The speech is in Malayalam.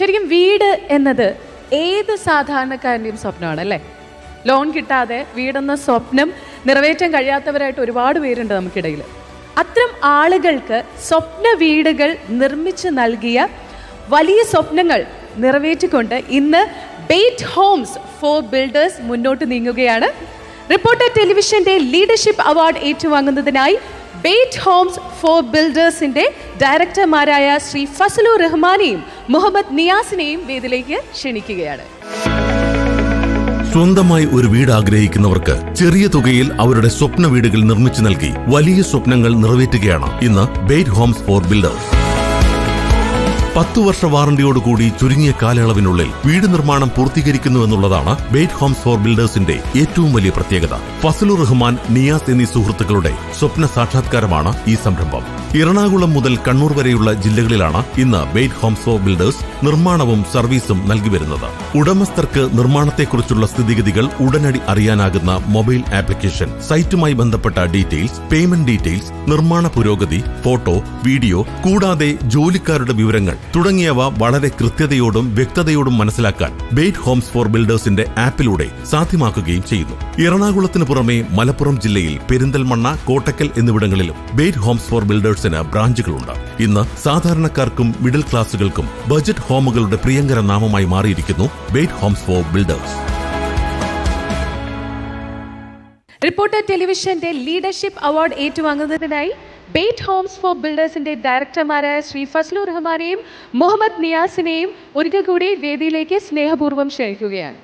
ശരിക്കും വീട് എന്നത് ഏത് സാധാരണക്കാരന്റെയും സ്വപ്നമാണ് അല്ലേ? ലോൺ കിട്ടാതെ വീടെന്ന സ്വപ്നം നിറവേറ്റാൻ കഴിയാത്തവരായിട്ട് ഒരുപാട് പേരുണ്ട് നമുക്കിടയിൽ. അത്തരം ആളുകൾക്ക് സ്വപ്ന വീടുകൾ നിർമ്മിച്ച് നൽകിയ വലിയ സ്വപ്നങ്ങൾ നിറവേറ്റിക്കൊണ്ട് ഇന്ന് ബെയ്റ്റ് ഹോംസ് ഫോർ ബിൽഡേഴ്സ് മുന്നോട്ട് നീങ്ങുകയാണ്. റിപ്പോർട്ടർ ടെലിവിഷന്റെ ലീഡർഷിപ്പ് അവാർഡ് ഏറ്റുവാങ്ങുന്നതിനായി ബെയ്റ്റ് ഹോംസ് ഫോർ ബിൽഡേഴ്സിന്റെ ഡയറക്ടർമാരായ ശ്രീ ഫസലു റഹ്മാനെയും മുഹമ്മദ് നിയാസിനെയും വേദിയിലേക്ക് ക്ഷണിക്കുകയാണ്. സ്വന്തമായി ഒരു വീട് ആഗ്രഹിക്കുന്നവർക്ക് ചെറിയ തുകയിൽ അവരുടെ സ്വപ്ന വീടുകൾ നിർമ്മിച്ചു നൽകി വലിയ സ്വപ്നങ്ങൾ നിറവേറ്റുകയാണ് ഇന്ന് ബേറ്റ് ഹോംസ് ഫോർ ബിൽഡേഴ്സ് പത്തു വർഷ വാറണ്ടിയോടുകൂടി ചുരുങ്ങിയ കാലയളവിനുള്ളിൽ വീട് നിർമ്മാണം പൂർത്തീകരിക്കുന്നു എന്നുള്ളതാണ് ബേറ്റ് ഹോംസ് ഫോർ ബിൽഡേഴ്സിന്റെ ഏറ്റവും വലിയ പ്രത്യേകത. ഫസലുർ റഹ്മാൻ നിയാസ് എന്നീ സുഹൃത്തുക്കളുടെ സ്വപ്ന സാക്ഷാത്കാരമാണ് ഈ സംരംഭം. എറണാകുളം മുതൽ കണ്ണൂർ വരെയുള്ള ജില്ലകളിലാണ് ഇന്ന് ബെയ്റ്റ് ഹോംസ് ഫോർ ബിൽഡേഴ്സ് നിർമ്മാണവും സർവീസും നൽകി വരുന്നത്. ഉടമസ്ഥർക്ക് നിർമ്മാണത്തെക്കുറിച്ചുള്ള സ്ഥിതിഗതികൾ ഉടനടി അറിയാനാകുന്ന മൊബൈൽ ആപ്ലിക്കേഷൻ സൈറ്റുമായി ബന്ധപ്പെട്ട ഡീറ്റെയിൽസ് പേയ്മെന്റ് ഡീറ്റെയിൽസ് നിർമ്മാണ പുരോഗതി ഫോട്ടോ വീഡിയോ കൂടാതെ ജോലിക്കാരുടെ വിവരങ്ങൾ തുടങ്ങിയവ വളരെ കൃത്യതയോടും വ്യക്തതയോടും മനസ്സിലാക്കാൻ ബെയ്റ്റ് ഹോംസ് ഫോർ ബിൽഡേഴ്സിന്റെ ആപ്പിലൂടെ സാധ്യമാക്കുകയും ചെയ്യുന്നു. എറണാകുളത്തിന് പുറമെ മലപ്പുറം ജില്ലയിൽ പെരിന്തൽമണ്ണ കോട്ടക്കൽ എന്നിവിടങ്ങളിലും ബെയ്റ്റ് ഹോംസ് ഫോർ ബിൽഡേഴ്സിന് ബ്രാഞ്ചുകളുണ്ട്. ഇന്ന് സാധാരണക്കാർക്കും മിഡിൽ ക്ലാസുകൾക്കും ബജറ്റ് ഹോമുകളുടെ പ്രിയങ്കര നാമമായി മാറിയിരിക്കുന്നു Bait Homes for Builders reporter ടെലിവിഷന്റെ leadership award ഏറ്റുവാങ്ങുന്നതിനായി ബേറ്റ് ഹോംസ് ഫോർ ബിൽഡേഴ്സിന്റെ ഡയറക്ടർമാരായ ശ്രീ ഫസ്ലു റഹ്മാനെയും മുഹമ്മദ് നിയാസിനെയും ഒരിക്കൽ കൂടി വേദിയിലേക്ക് സ്നേഹപൂർവം ക്ഷണിക്കുകയാണ്.